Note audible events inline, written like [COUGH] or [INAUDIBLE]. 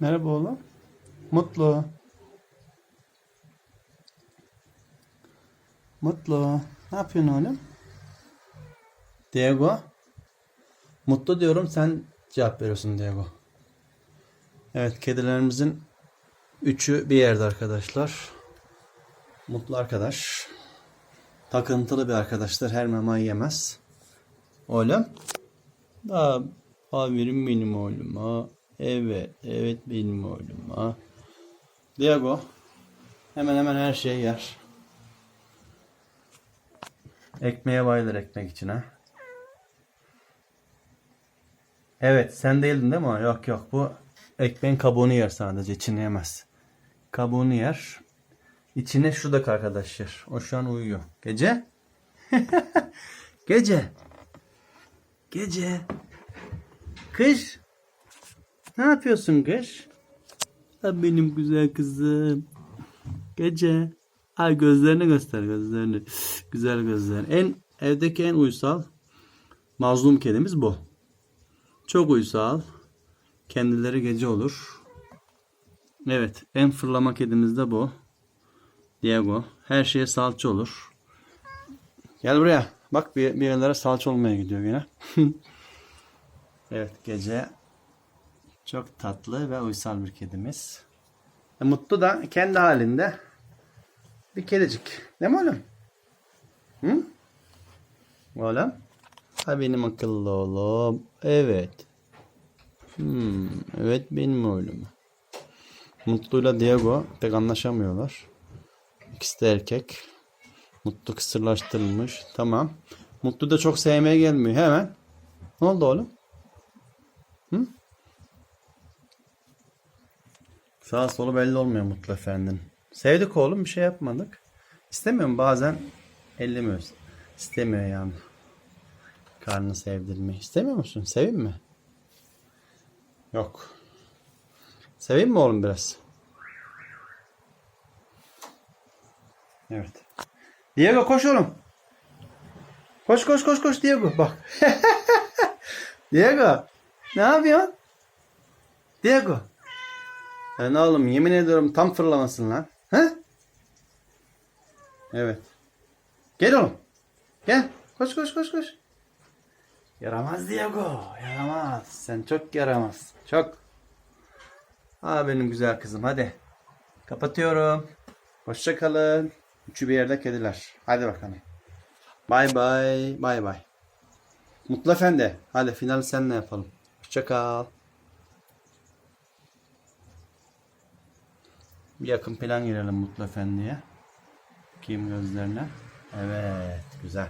Merhaba oğlum. Mutlu. Mutlu. Ne yapıyorsun oğlum? Diego. Mutlu diyorum sen cevap veriyorsun Diego. Evet kedilerimizin üçü bir yerde arkadaşlar. Mutlu arkadaş. Takıntılı bir arkadaşlar. Her mamayı yemez. Oğlum. Daha aferin benim oğluma. Evet. Evet benim oğluma. Diego. Hemen hemen her şeyi yer. Ekmeğe bayılır ekmek içine. Evet sen değildin değil mi? Yok yok bu ekmeğin kabuğunu yer sadece içini yemez. Kabuğunu yer. İçine şuradaki arkadaş yer. O şu an uyuyor. Gece? [LAUGHS] Gece. Gece. Kış. Ne yapıyorsun kış? Ha, benim güzel kızım. Gece. Ay gözlerini göster gözlerini. Güzel gözler. En evdeki en uysal mazlum kedimiz bu. Çok uysal. Kendileri gece olur. Evet, en fırlama kedimiz de bu. Diego. Her şeye salça olur. Gel buraya. Bak bir, bir yerlere salça olmaya gidiyor yine. [LAUGHS] evet, gece çok tatlı ve uysal bir kedimiz. E, Mutlu da kendi halinde bir kedicik. Değil mi oğlum? Hı? Oğlum? Ha benim akıllı oğlum. Evet. Hmm, evet benim oğlum. Mutlu'yla Diego pek anlaşamıyorlar. İkisi de erkek. Mutlu kısırlaştırılmış. Tamam. Mutlu da çok sevmeye gelmiyor. Hemen. Ne oldu oğlum? Sağ solu belli olmuyor Mutlu efendinin. Sevdik oğlum bir şey yapmadık. İstemiyorum bazen ellemiyoruz. İstemiyor yani. Karnını sevdirmeyi. İstemiyor musun? Seveyim mi? Yok. Seveyim mi oğlum biraz? Evet. Diego koş oğlum. Koş koş koş koş Diego bak. [LAUGHS] Diego. Ne yapıyorsun? Diego. Lan oğlum yemin ediyorum tam fırlamasın lan. He? Evet. Gel oğlum. Gel. Koş koş koş koş. Yaramaz Diego. Yaramaz. Sen çok yaramaz. Çok. Aa benim güzel kızım hadi. Kapatıyorum. Hoşça kalın. Üçü bir yerde kediler. Hadi bakalım. Bay bay. Bay bay. Mutlu Efendi. Hadi final senle yapalım. Hoşça Bir yakın plan girelim Mutlu Efendi'ye. Bakayım gözlerine. Evet. Güzel.